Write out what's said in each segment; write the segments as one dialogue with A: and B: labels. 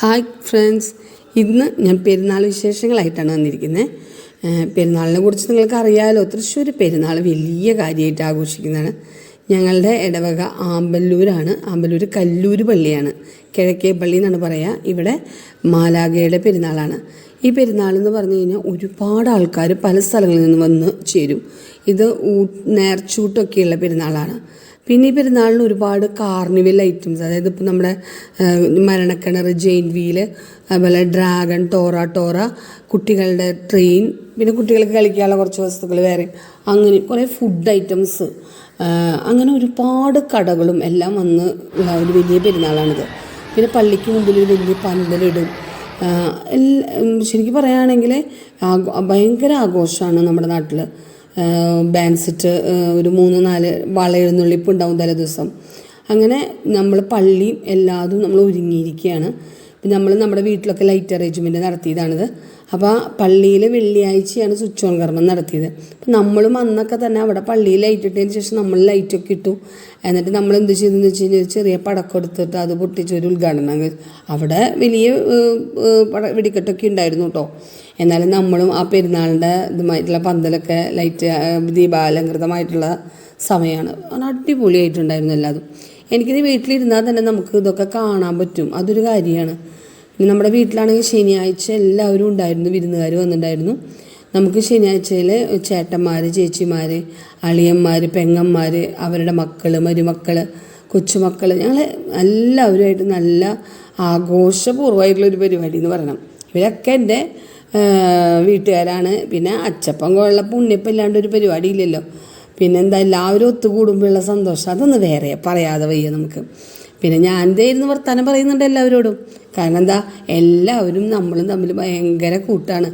A: Hi friends. ഇന്ന് ഞാൻ പെരുന്നാൾ വിശേഷങ്ങളായിട്ടാണ് വന്നിരിക്കുന്നത് പെരുന്നാളിനെ കുറിച്ച് നിങ്ങൾക്ക് അറിയാമല്ലോ തൃശ്ശൂർ പെരുന്നാൾ വലിയ കാര്യമായിട്ട് ആഘോഷിക്കുന്നതാണ്. ഞങ്ങളുടെ ഇടവക ആമ്പല്ലൂരാണ്. ആമ്പല്ലൂർ കല്ലൂർ പള്ളിയാണ്. കിഴക്കേ പള്ളി എന്നാണ് പറയുക ഇവിടെ മാലാഗയുടെ പെരുന്നാളാണ്. ഈ പെരുന്നാൾ എന്ന് പറഞ്ഞു കഴിഞ്ഞാൽ ഒരുപാട് ആൾക്കാർ പല സ്ഥലങ്ങളിൽ നിന്ന് വന്ന് ചേരും. ഇത് നേർച്ചൂട്ടൊക്കെയുള്ള പെരുന്നാളാണ്. പിന്നെ ഈ പെരുന്നാളിന് ഒരുപാട് കാർണിവൽ ഐറ്റംസ് അതായത് ഇപ്പോൾ നമ്മുടെ മരണക്കിണർ ജെയിൻ വീൽ അതുപോലെ ഡ്രാഗൺ ടോറ ടോറ കുട്ടികളുടെ ട്രെയിൻ പിന്നെ കുട്ടികൾക്ക് കളിക്കാനുള്ള കുറച്ച് വസ്തുക്കൾ വേറെ അങ്ങനെ കുറേ ഫുഡ് ഐറ്റംസ് അങ്ങനെ ഒരുപാട് കടകളും എല്ലാം വന്ന് ഒരു വലിയ പെരുന്നാളാണിത്. പിന്നെ പള്ളിക്ക് മുമ്പിൽ ഒരു വലിയ പന്തലിടും. എല്ലാ ശരിക്കും പറയുകയാണെങ്കിൽ ഭയങ്കര ആഘോഷമാണ് നമ്മുടെ നാട്ടിൽ ബാൻഡ് സെറ്റ് ഒരു മൂന്ന് നാല് വളയെഴുന്നള്ളിപ്പ് ഉണ്ടാവും തലേ ദിവസം അങ്ങനെ നമ്മൾ പള്ളിയും എല്ലാതും നമ്മൾ ഒരുങ്ങിയിരിക്കുകയാണ്. നമ്മൾ നമ്മുടെ വീട്ടിലൊക്കെ ലൈറ്റ് അറേഞ്ച്മെന്റ് നടത്തിയതാണിത്. അപ്പോൾ പള്ളിയിൽ വെള്ളിയാഴ്ചയാണ് സ്വിച്ച് ഓൺ കർമ്മം നടത്തിയത്. അപ്പം നമ്മളും അന്നൊക്കെ തന്നെ അവിടെ പള്ളിയിൽ ലൈറ്റ് ഇട്ടതിന് ശേഷം നമ്മൾ ലൈറ്റൊക്കെ ഇട്ടു. എന്നിട്ട് നമ്മൾ എന്ത് ചെയ്തെന്ന് വെച്ച് കഴിഞ്ഞാൽ ചെറിയ പടക്കം എടുത്തിട്ട് അത് പൊട്ടിച്ച് ഒരു ഉദ്ഘാടനം അവിടെ വലിയ പട വെടിക്കെട്ടൊക്കെ ഉണ്ടായിരുന്നു കേട്ടോ എന്നാലും നമ്മളും ആ പെരുന്നാളിന്റെ ഇതുമായിട്ടുള്ള പന്തലൊക്കെ ലൈറ്റ് ദീപാലങ്കൃതമായിട്ടുള്ള സമയമാണ് അടിപൊളിയായിട്ടുണ്ടായിരുന്നു എല്ലാതും. എനിക്കിത് വീട്ടിലിരുന്നാൽ തന്നെ നമുക്ക് ഇതൊക്കെ കാണാൻ പറ്റും. അതൊരു കാര്യമാണ്. നമ്മുടെ വീട്ടിലാണെങ്കിൽ ശനിയാഴ്ച എല്ലാവരും ഉണ്ടായിരുന്നു വിരുന്നുകാർ വന്നിട്ടുണ്ടായിരുന്നു. നമുക്ക് ശനിയാഴ്ചയിൽ ചേട്ടന്മാർ ചേച്ചിമാർ അളിയന്മാർ പെങ്ങന്മാർ അവരുടെ മക്കൾ മരുമക്കൾ കൊച്ചുമക്കൾ ഞങ്ങൾ എല്ലാവരുമായിട്ട് നല്ല ആഘോഷപൂർവമായിട്ടുള്ളൊരു പരിപാടി എന്ന് പറയണം. ഇവരൊക്കെ എന്റെ വീട്ടുകാരാണ്. പിന്നെ അച്ചപ്പം കൊള്ള പുണ്യപ്പം ഇല്ലാണ്ട് ഒരു പരിപാടി ഇല്ലല്ലോ പിന്നെന്താ എല്ലാവരും ഒത്തുകൂടുമ്പോഴുള്ള സന്തോഷം അതൊന്ന് വേറെ പറയാതെ വയ്യ നമുക്ക്. പിന്നെ ഞാൻ ദേ വർത്തമാനം പറയുന്നുണ്ട് എല്ലാവരോടും. കാരണം എന്താ എല്ലാവരും നമ്മളും തമ്മിൽ ഭയങ്കര കൂട്ടാണ്.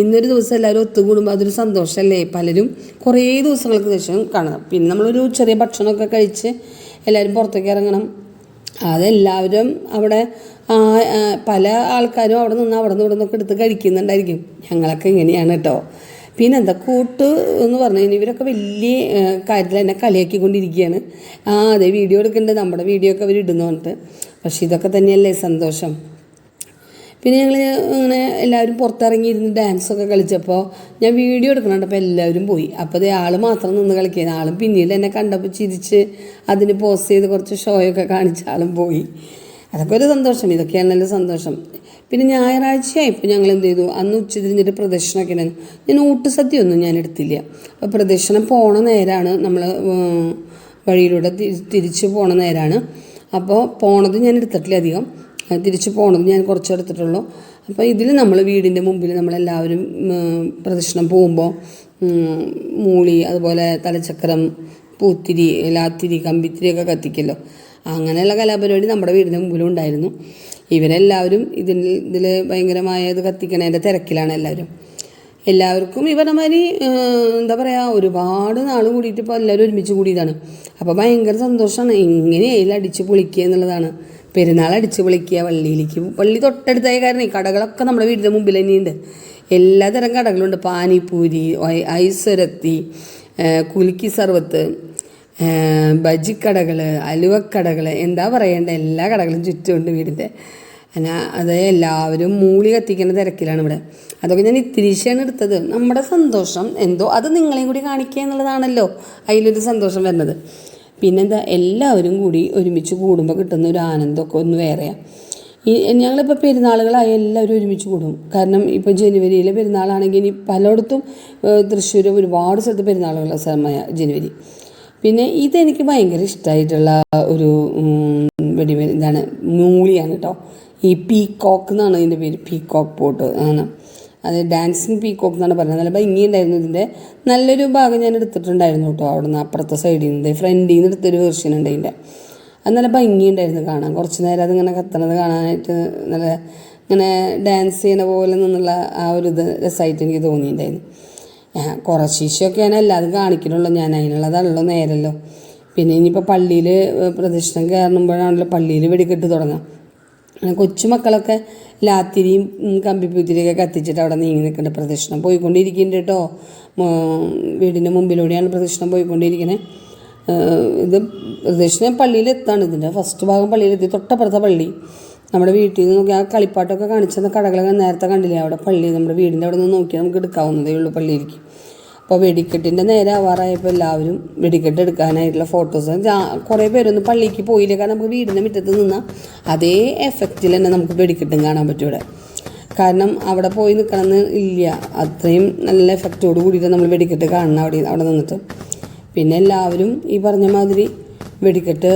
A: ഇന്നൊരു ദിവസം എല്ലാവരും ഒത്തുകൂടുമ്പോൾ അതൊരു സന്തോഷമല്ലേ പലരും കുറേ ദിവസങ്ങൾക്ക് ശേഷം കാണണം പിന്നെ നമ്മളൊരു ചെറിയ ഭക്ഷണമൊക്കെ കഴിച്ച് എല്ലാവരും പുറത്തേക്ക് ഇറങ്ങണം. അതെല്ലാവരും അവിടെ പല ആൾക്കാരും അവിടെ നിന്ന് അവിടെ നിന്ന് ഇവിടെ നിന്നൊക്കെ എടുത്ത് കഴിക്കുന്നുണ്ടായിരിക്കും. ഞങ്ങളൊക്കെ ഇങ്ങനെയാണ് കേട്ടോ. പിന്നെ എന്താ കൂട്ട് എന്ന് പറഞ്ഞു കഴിഞ്ഞാൽ ഇവരൊക്കെ വലിയ കാര്യത്തിൽ എന്നെ കളിയാക്കിക്കൊണ്ടിരിക്കുകയാണ് ആ അതെ വീഡിയോ എടുക്കേണ്ടത് നമ്മുടെ വീഡിയോ ഒക്കെ അവർ ഇടുന്നു പറഞ്ഞിട്ട്. പക്ഷേ ഇതൊക്കെ തന്നെയല്ലേ സന്തോഷം. പിന്നെ ഞങ്ങൾ ഇങ്ങനെ എല്ലാവരും പുറത്തിറങ്ങിയിരുന്ന് ഡാൻസൊക്കെ കളിച്ചപ്പോൾ ഞാൻ വീഡിയോ എടുക്കുന്നുണ്ട് അപ്പോൾ എല്ലാവരും പോയി. അപ്പോൾ അത് ആൾ മാത്രം നിന്ന് കളിക്കുന്നത് ആളും പിന്നീട് എന്നെ കണ്ടപ്പോൾ ചിരിച്ച് അതിന് പോസ്റ്റ് ചെയ്ത് കുറച്ച് ഷോയൊക്കെ കാണിച്ച ആളും പോയി. അതൊക്കെ ഒരു സന്തോഷം ഇതൊക്കെയാണല്ലോ സന്തോഷം. പിന്നെ ഞായറാഴ്ചയായപ്പോൾ ഞങ്ങൾ എന്ത് ചെയ്തു? അന്ന് ഉച്ച തിരിഞ്ഞിട്ട് പ്രദക്ഷിണമൊക്കെ ഉണ്ടായിരുന്നു. ഞാൻ ഊട്ട് ഒന്നും ഞാൻ എടുത്തില്ല. അപ്പോൾ പ്രദക്ഷിണം പോണ നേരമാണ് നമ്മൾ വഴിയിലൂടെ തിരിച്ചു പോണ നേരമാണ് അപ്പോൾ പോണത് ഞാൻ എടുത്തിട്ടില്ല അധികം. തിരിച്ചു പോണത് ഞാൻ കുറച്ച് എടുത്തിട്ടുള്ളൂ. അപ്പോൾ ഇതിൽ നമ്മൾ വീടിന്റെ മുമ്പിൽ നമ്മളെല്ലാവരും പ്രദക്ഷിണം പോകുമ്പോൾ മൂളി അതുപോലെ തലച്ചക്രം പൂത്തിരി ലാത്തിരി കമ്പിത്തിരിയൊക്കെ കത്തിക്കല്ലോ. അങ്ങനെയുള്ള കലാപരിപാടി നമ്മുടെ വീടിന്റെ മുമ്പിലും ഉണ്ടായിരുന്നു. ഇവരെല്ലാവരും ഇതിൽ ഇതിൽ ഭയങ്കരമായ ഇത് കത്തിക്കണതിന്റെ തിരക്കിലാണ് എല്ലാവരും. എല്ലാവർക്കും ഈ പറഞ്ഞ മാതിരി എന്താ പറയുക ഒരുപാട് നാൾ കൂടിയിട്ട് ഇപ്പോൾ എല്ലാവരും ഒരുമിച്ച് കൂടിയതാണ്. അപ്പോൾ ഭയങ്കര സന്തോഷമാണ് എങ്ങനെയായാലും അടിച്ച് പൊളിക്കുക എന്നുള്ളതാണ്. പെരുന്നാൾ അടിച്ച് പൊളിക്കുക പള്ളിയിലേക്ക് വള്ളി തൊട്ടടുത്തായ കാരണം ഈ കടകളൊക്കെ നമ്മുടെ വീടിന്റെ മുമ്പിൽ തന്നെയുണ്ട്. എല്ലാതരം കടകളുണ്ട്. പാനിപ്പൂരി ഐ- ഐസ്വരത്തി കുലുക്കി സർവത്ത് ബജിക്കടകൾ അലുവക്കടകൾ എന്താ പറയേണ്ട എല്ലാ കടകളും ചുറ്റുമുണ്ട് വീടിന്റെ എന്നാ അത് എല്ലാവരും മൂളി കത്തിക്കുന്ന തിരക്കിലാണ് ഇവിടെ. അതൊക്കെ ഞാൻ ഇത്തിരിശയാണ് എടുത്തത്. നമ്മുടെ സന്തോഷം എന്തോ അത് നിങ്ങളെയും കൂടി കാണിക്കുക എന്നുള്ളതാണല്ലോ അതിലൊരു സന്തോഷം വരുന്നത്. പിന്നെന്താ എല്ലാവരും കൂടി ഒരുമിച്ച് കൂടുമ്പോൾ കിട്ടുന്ന ഒരു ആനന്ദമൊക്കെ ഒന്ന് വേറെയാണ് ഈ ഞങ്ങളിപ്പോൾ പെരുന്നാളുകളായി എല്ലാവരും ഒരുമിച്ച് കൂടും. കാരണം ഇപ്പോൾ ജനുവരിയിലെ പെരുന്നാളാണെങ്കിൽ ഇനി പലയിടത്തും തൃശ്ശൂർ ഒരുപാട് സ്ഥലത്ത് പെരുന്നാളുകളുള്ള സമയ ജനുവരി. പിന്നെ ഇതെനിക്ക് ഭയങ്കര ഇഷ്ടമായിട്ടുള്ള ഒരു വെടി ഇതാണ് മൂളിയാണ് കേട്ടോ ഈ പീക്കോക്ക് എന്നാണ് ഇതിന്റെ പേര് പീക്കോക്ക് പോട്ട് ആണ്. അത് ഡാൻസിങ് പീക്കോക്ക് എന്നാണ് പറയുന്നത് നല്ല ഭംഗിയുണ്ടായിരുന്നു ഇതിന്റെ നല്ലൊരു ഭാഗം ഞാൻ എടുത്തിട്ടുണ്ടായിരുന്നു കേട്ടോ അവിടെ നിന്ന് അപ്പുറത്തെ സൈഡിൽ നിന്ന് ഫ്രണ്ടിൽ നിന്ന് എടുത്തൊരു വെർഷൻ ഉണ്ട് ഇതിന്റെ അത് നല്ല ഭംഗിയുണ്ടായിരുന്നു കാണാൻ. കുറച്ച് നേരം അതിങ്ങനെ കത്തണത് കാണാനായിട്ട് നല്ല ഇങ്ങനെ ഡാൻസ് ചെയ്യുന്ന പോലെ നിന്നുള്ള ആ ഒരു ഇത് രസമായിട്ട് എനിക്ക് തോന്നിയിട്ടുണ്ടായിരുന്നു. ഞാൻ കുറച്ച് ശിശുവൊക്കെയാണ് എല്ലാതും കാണിക്കണുള്ളൂ. ഞാൻ അതിനുള്ളതാണല്ലോ നേരല്ലോ. പിന്നെ ഇനിയിപ്പോൾ പള്ളിയിൽ പ്രദക്ഷിണം കയറുമ്പോഴാണല്ലോ പള്ളിയിൽ വെടിക്കെട്ട് തുടങ്ങാം. കൊച്ചുമക്കളൊക്കെ ലാത്തിരിയും കമ്പിപ്പൂത്തിരിയൊക്കെ കത്തിച്ചിട്ട് അവിടെ നീങ്ങി നിൽക്കേണ്ട. പ്രദക്ഷിണം പോയിക്കൊണ്ടിരിക്കുന്നുണ്ട് കേട്ടോ. വീടിന്റെ മുമ്പിലൂടെയാണ് പ്രദക്ഷിണം പോയിക്കൊണ്ടിരിക്കുന്നത് ഇത് പ്രദക്ഷിണം പള്ളിയിലെത്താണ്. ഇതിന്റെ ഫസ്റ്റ് ഭാഗം പള്ളിയിലെത്തി. തൊട്ടപ്പുറത്തെ പള്ളി. നമ്മുടെ വീട്ടിൽ നിന്ന് നോക്കി ആ കളിപ്പാട്ടമൊക്കെ കാണിച്ചെന്ന കടകളൊക്കെ നേരത്തെ കണ്ടില്ലേ? അവിടെ പള്ളി നമ്മുടെ വീടിന്റെ അവിടെ നിന്ന് നോക്കിയാൽ നമുക്ക് എടുക്കാവുന്നതേ ഉള്ളൂ പള്ളിയിലേക്ക്. അപ്പോൾ വെടിക്കെട്ടിന്റെ നേരെ ആവാറായപ്പോൾ എല്ലാവരും വെടിക്കെട്ട് എടുക്കാനായിട്ടുള്ള ഫോട്ടോസ് കുറേ പേരൊന്നും പള്ളിക്ക് പോയില്ല? കാരണം നമുക്ക് വീടിന്റെ മുറ്റത്ത് നിന്നാൽ അതേ എഫക്റ്റിൽ തന്നെ നമുക്ക് വെടിക്കെട്ടും കാണാൻ പറ്റും ഇവിടെ. കാരണം അവിടെ പോയി നിൽക്കണമെന്ന് ഇല്ല. അത്രയും നല്ല എഫക്റ്റോട് കൂടിയിട്ട് നമ്മൾ വെടിക്കെട്ട് കാണണം അവിടെ അവിടെ നിന്നിട്ട്. പിന്നെ എല്ലാവരും ഈ പറഞ്ഞ മാതിരി വെടിക്കെട്ട്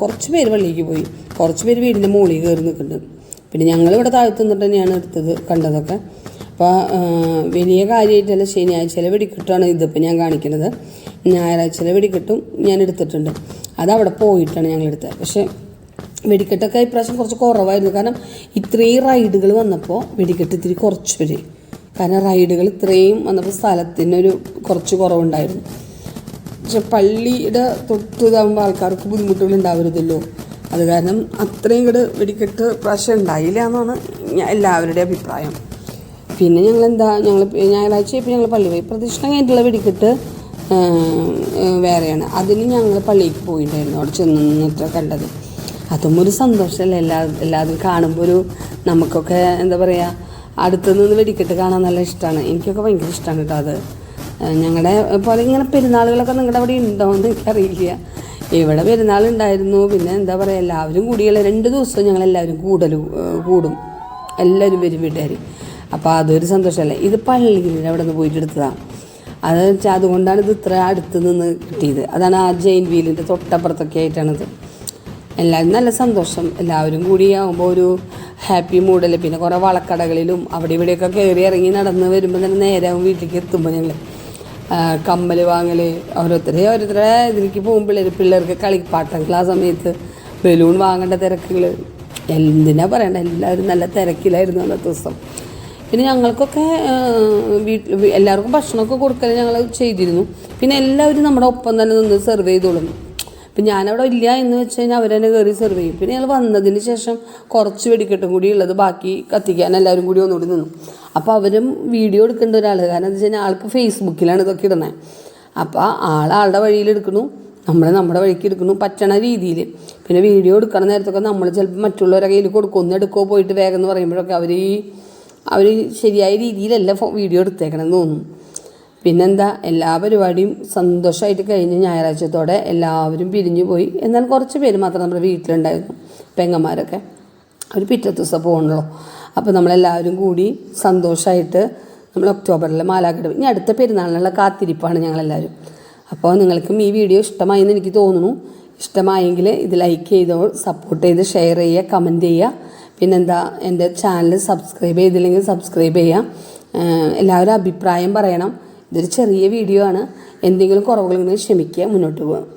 A: കുറച്ച് പേര് പള്ളിക്ക് പോയി. കുറച്ച് പേര് വീടിന്റെ മുകളിൽ കയറി നിൽക്കുന്നുണ്ട്. പിന്നെ ഞങ്ങൾ ഇവിടെ താഴത്ത് നിന്നിട്ട് തന്നെയാണ് എടുത്തത് കണ്ടതൊക്കെ. അപ്പോൾ വലിയ കാര്യമായിട്ടല്ല ശനിയാഴ്ചയിലെ വെടിക്കെട്ടാണ് ഇതിപ്പോൾ ഞാൻ കാണിക്കുന്നത്. ഞായറാഴ്ചയിലെ വെടിക്കെട്ടും ഞാൻ എടുത്തിട്ടുണ്ട്. അത് അവിടെ പോയിട്ടാണ് ഞങ്ങൾ എടുത്തത്. പക്ഷേ വെടിക്കെട്ടൊക്കെ ഇപ്രാവശ്യം കുറച്ച് കുറവായിരുന്നു. കാരണം ഇത്രയും റൈഡുകൾ വന്നപ്പോൾ വെടിക്കെട്ട് ഇത്തിരി കുറച്ച് പേര്. കാരണം റൈഡുകൾ ഇത്രയും വന്നപ്പോൾ സ്ഥലത്തിനൊരു കുറച്ച് കുറവുണ്ടായിരുന്നു. പക്ഷെ പള്ളിയുടെ തൊട്ട് ഇതാകുമ്പോൾ ആൾക്കാർക്ക് ബുദ്ധിമുട്ടുകൾ ഉണ്ടാവരുതല്ലോ. അത് കാരണം അത്രയും കൂടെ വെടിക്കെട്ട് പ്രാവശ്യം ഉണ്ടായില്ല എന്നാണ് എല്ലാവരുടെയും അഭിപ്രായം. പിന്നെ ഞങ്ങൾ എന്താ ഞങ്ങൾ ഞായറാഴ്ച ഇപ്പം ഞങ്ങൾ പള്ളി പോയി പ്രദക്ഷിണം കഴിഞ്ഞിട്ടുള്ള വെടിക്കെട്ട് വേറെയാണ്. അതിന് ഞങ്ങൾ പള്ളിക്ക് പോയിട്ടുണ്ടായിരുന്നു അവിടെ ചെന്ന് നിന്നിട്ട് കണ്ടത്. അതും ഒരു സന്തോഷമല്ലേ എല്ലാ എല്ലാവരും കാണുമ്പോൾ ഒരു നമുക്കൊക്കെ എന്താ പറയുക അടുത്ത് നിന്ന് വെടിക്കെട്ട് കാണാൻ നല്ല ഇഷ്ടമാണ് എനിക്കൊക്കെ ഭയങ്കര ഇഷ്ടമാണ് കേട്ടോ അത്. ഞങ്ങളുടെ പോലെ ഇങ്ങനെ പെരുന്നാളുകളൊക്കെ നിങ്ങളുടെ അവിടെ ഉണ്ടോ എന്ന് എനിക്കറിയില്ല. ഇവിടെ പെരുന്നാൾ ഉണ്ടായിരുന്നു പിന്നെ എന്താ പറയുക എല്ലാവരും കൂടിയുള്ള രണ്ട് ദിവസവും ഞങ്ങൾ എല്ലാവരും കൂടൽ കൂടും. എല്ലാവരും വരും വീട്ടുകാർ അപ്പോൾ അതൊരു സന്തോഷമല്ലേ ഇത് പള്ളിയിൽ അവിടെ നിന്ന് പോയിട്ട് എടുത്തതാണ് അത് വെച്ചാൽ അതുകൊണ്ടാണ് ഇത് ഇത്ര അടുത്ത് നിന്ന് കിട്ടിയത്. അതാണ് ആ ജെയിൻ വീലിന്റെ തൊട്ടപ്പുറത്തൊക്കെ ആയിട്ടാണിത്. എല്ലാവരും നല്ല സന്തോഷം. എല്ലാവരും കൂടി ആകുമ്പോൾ ഒരു ഹാപ്പി മൂഡല്ലേ? പിന്നെ കുറേ വളക്കടകളിലും അവിടെ ഇവിടെയൊക്കെ കയറി ഇറങ്ങി നടന്ന് വരുമ്പോൾ തന്നെ നേരെ വീട്ടിലേക്ക് എത്തുമ്പോൾ ഞങ്ങൾ കമ്മൽ വാങ്ങൽ ഓരോരുത്തരെ. ഓരോരുത്തരെ. ഇതിലേക്ക് പോകുമ്പോൾ പിള്ളേർക്ക് കളിപ്പാട്ടങ്ങൾ ആ സമയത്ത് ബലൂൺ വാങ്ങേണ്ട തിരക്കുകൾ എന്തിനാ പറയണ്ട എല്ലാവരും നല്ല തിരക്കിലായിരുന്നു അന്നത്തെ ദിവസം. പിന്നെ ഞങ്ങൾക്കൊക്കെ വീട്ടിൽ എല്ലാവർക്കും ഭക്ഷണമൊക്കെ കൊടുക്കൽ ഞങ്ങൾ ചെയ്തിരുന്നു. പിന്നെ എല്ലാവരും നമ്മുടെ ഒപ്പം തന്നെ നിന്ന് സെർവ് ചെയ്തോളും ഇപ്പം ഞാനവിടെ ഇല്ല എന്ന് വെച്ച് കഴിഞ്ഞാൽ അവരെന്നെ കയറി സെർവ് ചെയ്യും. പിന്നെ ഞങ്ങൾ വന്നതിന് ശേഷം കുറച്ച് വെടിക്കെട്ടും കൂടി ഉള്ളത് ബാക്കി കത്തിക്കാൻ എല്ലാവരും കൂടി ഒന്നുകൂടി നിന്നു. അപ്പോൾ അവരും വീഡിയോ എടുക്കേണ്ട ഒരാൾ കാരണം എന്താ വെച്ച് കഴിഞ്ഞാൽ ആൾക്ക് ഫേസ്ബുക്കിലാണ് ഇതൊക്കെ ഇടുന്നത് അപ്പോൾ ആൾ ആളുടെ വഴിയിൽ എടുക്കണു നമ്മൾ നമ്മുടെ വഴിക്ക് എടുക്കുന്നു. പറ്റണ രീതിയിൽ പിന്നെ വീഡിയോ എടുക്കണ നേരത്തൊക്കെ നമ്മൾ ചിലപ്പോൾ മറ്റുള്ളവരുടെ കയ്യിൽ കൊടുക്കും. ഒന്ന് എടുക്കോ പോയിട്ട് വേഗം എന്ന് പറയുമ്പോഴൊക്കെ അവർ ഈ അവർ ശരിയായ രീതിയിലല്ല വീഡിയോ എടുത്തേക്കണമെന്ന് തോന്നുന്നു. പിന്നെന്താ എല്ലാ പരിപാടിയും സന്തോഷമായിട്ട് കഴിഞ്ഞ് ഞായറാഴ്ചത്തോടെ എല്ലാവരും പിരിഞ്ഞു പോയി. എന്നാൽ കുറച്ച് പേര് മാത്രം നമ്മുടെ വീട്ടിലുണ്ടായിരുന്നു പെങ്ങന്മാരൊക്കെ. അവർ പിറ്റത്തെ ദിവസം പോകണല്ലോ അപ്പോൾ നമ്മളെല്ലാവരും കൂടി സന്തോഷമായിട്ട് നമ്മൾ ഒക്ടോബറിൽ മാലാഖിടും ഇനി അടുത്ത പെരുന്നാളിനുള്ള കാത്തിരിപ്പാണ് ഞങ്ങളെല്ലാവരും. അപ്പോൾ നിങ്ങൾക്കും ഈ വീഡിയോ ഇഷ്ടമായി എന്ന് എനിക്ക് തോന്നുന്നു. ഇഷ്ടമായെങ്കിൽ ഇത് ലൈക്ക് ചെയ്തോ സപ്പോർട്ട് ചെയ്ത് ഷെയർ ചെയ്യുക കമന്റ് ചെയ്യുക. പിന്നെന്താ എന്റെ ചാനൽ സബ്സ്ക്രൈബ് ചെയ്തില്ലെങ്കിൽ സബ്സ്ക്രൈബ് ചെയ്യുക. എല്ലാവരും അഭിപ്രായം പറയണം. ഇതൊരു ചെറിയ വീഡിയോ ആണ്. എന്തെങ്കിലും കുറവുകളുണ്ടെങ്കിൽ ക്ഷമിക്കുക. മുന്നോട്ട് പോകാം.